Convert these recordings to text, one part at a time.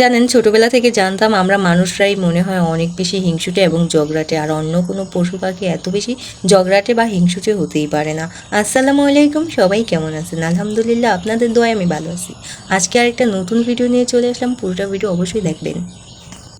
জানেন, ছোটবেলা থেকে জানতাম আমরা মানুষরাই মনে হয় অনেক বেশি হিংসুটে এবং জগরাটে আর অন্য কোনো পশু পাখি এত বেশি জগরাটে বা হিংসুটে হতেই পারে না। আসসালামু আলাইকুম, সবাই কেমন আছেন? আলহামদুলিল্লাহ, আপনাদের দোয়ায় আমি ভালো আছি। আজকে আরেকটা নতুন ভিডিও নিয়ে চলে আসলাম, পুরোটা ভিডিও অবশ্যই দেখবেন।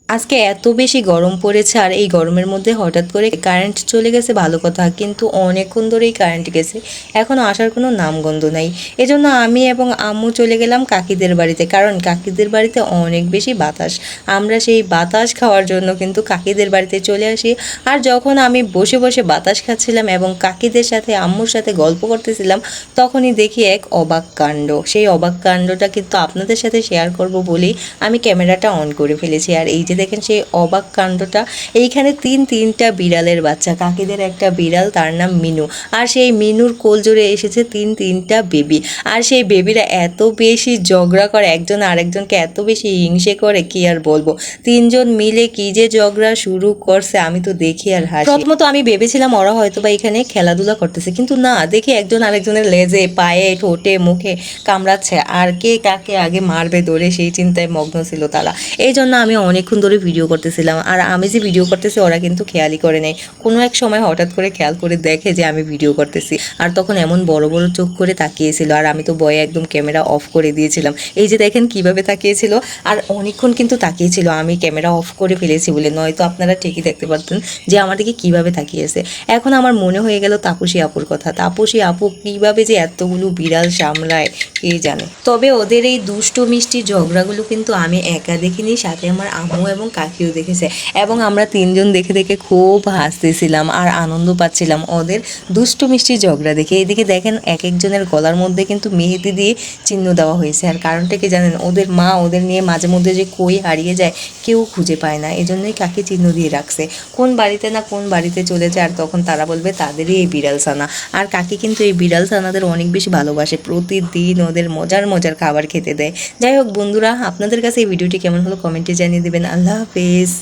আজকে এত বেশি গরম পড়েছে আর এই গরমের মধ্যে হঠাৎ করে কারেন্ট চলে গেছে, ভালো কথা। কিন্তু অনেকক্ষণ ধরেই কারেন্ট গেছে। এখনও আসার কোনো নামগন্ধ নাই। এজন্য আমি এবং আম্মু চলে গেলাম কাকিদের বাড়িতে। কারণ কাকিদের বাড়িতে অনেক বেশি বাতাস। আমরা সেই বাতাস খাওয়ার জন্য কিন্তু কাকিদের বাড়িতে চলে আসি। আর যখন আমি বসে বসে বাতাস খাচ্ছিলাম এবং কাকিদের সাথে, আম্মুর সাথে গল্প করতেছিলাম, তখনই দেখি এক অবাক কাণ্ড। সেই অবাক কাণ্ডটা কিন্তু আপনাদের সাথে শেয়ার করব বলেই আমি ক্যামেরাটা অন করে ফেলেছি। আর এই যে দেখেন সেই অবাক কাণ্ডটা। এইখানে তিন তিনটা বিড়ালের বাচ্চা, কাকিদের একটা বিড়াল, তার নাম মিনু। আর সেই মিনুর কোল জোরে এসেছে তিন তিনটা বেবি। আর সেই বেবিরা এত বেশি ঝগড়া করে, একজন আরেকজনকে এত বেশি হিংসে করে, কি আর বলব? তিনজন মিলে কি যে ঝগড়া শুরু করছে, আমি তো দেখি আর হাসি। প্রথমত আমি ভেবেছিলাম ওরা হয়তো বা এখানে খেলাধুলা করতেছে, কিন্তু না, দেখি একজন আরেকজনের লেজে, পায়ে, ঠোঁটে, মুখে কামড়াচ্ছে। আর কে কাকে আগে মারবে ধরে সেই চিন্তায় মগ্ন ছিল তারা। এই জন্য আমি অনেকক্ষণ ধরে ভিডিও করতেছিলাম। আর আমি যে ভিডিও করতেছি, ওরা কিন্তু খেয়ালই করে নেই। কোনো এক সময় হঠাৎ করে খেয়াল করে দেখে যে আমি ভিডিও করতেছি। আর তখন এমন বড় বড় চোখ করে তাকিয়েছিল। আর আমি তো বয়ে একদম ক্যামেরা অফ করে দিয়েছিলাম। এই যে দেখেন কীভাবে তাকিয়েছিল। আর অনেকক্ষণ কিন্তু তাকিয়েছিল। আমি ক্যামেরা অফ করে ফেলেছি বলে। নয়তো আপনারা ঠিকই দেখতে পারতেন যে আমার দিকে কীভাবে তাকিয়েছে। এখন আমার মনে হয়ে গেল তাপসী আপুর কথা। তাপসী আপু কীভাবে যে এতগুলো বিড়াল সামলায়, কে জানে? তবে ওদের এই দুষ্ট মিষ্টি ঝগড়াগুলো কিন্তু আমি একা দেখিনি। সাথে আমার আম্মু এবং কাকিও দেখেছে। এবং আমরা তিনজন দেখে দেখে খুব হাসতেছিলাম আর আনন্দ পাচ্ছিলাম ওদের দুষ্ট মিষ্টি ঝগড়া দেখে। এদিকে দেখেন এক একজনের গলার মধ্যে কিন্তু মেহেদি দিয়ে চিহ্ন দেওয়া হয়েছে। আর কারণটা কি জানেন? ওদের মা ওদের নিয়ে মাঝে মধ্যে যে কই হারিয়ে যায় কেউ খুঁজে পায় না। এজন্যই কাকি চিহ্ন দিয়ে রাখছে। কোন বাড়িতে না কোন বাড়িতে চলে যায় আর তখন তারা বলবে তাদেরই এই বিড়াল ছানা। আর কাকি কিন্তু এই বিড়াল ছানাদের অনেক বেশি ভালোবাসে। প্রতিদিন ওদের মজার মজার খাবার খেতে দেয়। যাই হোক বন্ধুরা, আপনাদের কাছে এই ভিডিওটি কেমন হলো কমেন্টে জানিয়ে দেবেন। আল্লাহ হাফেজ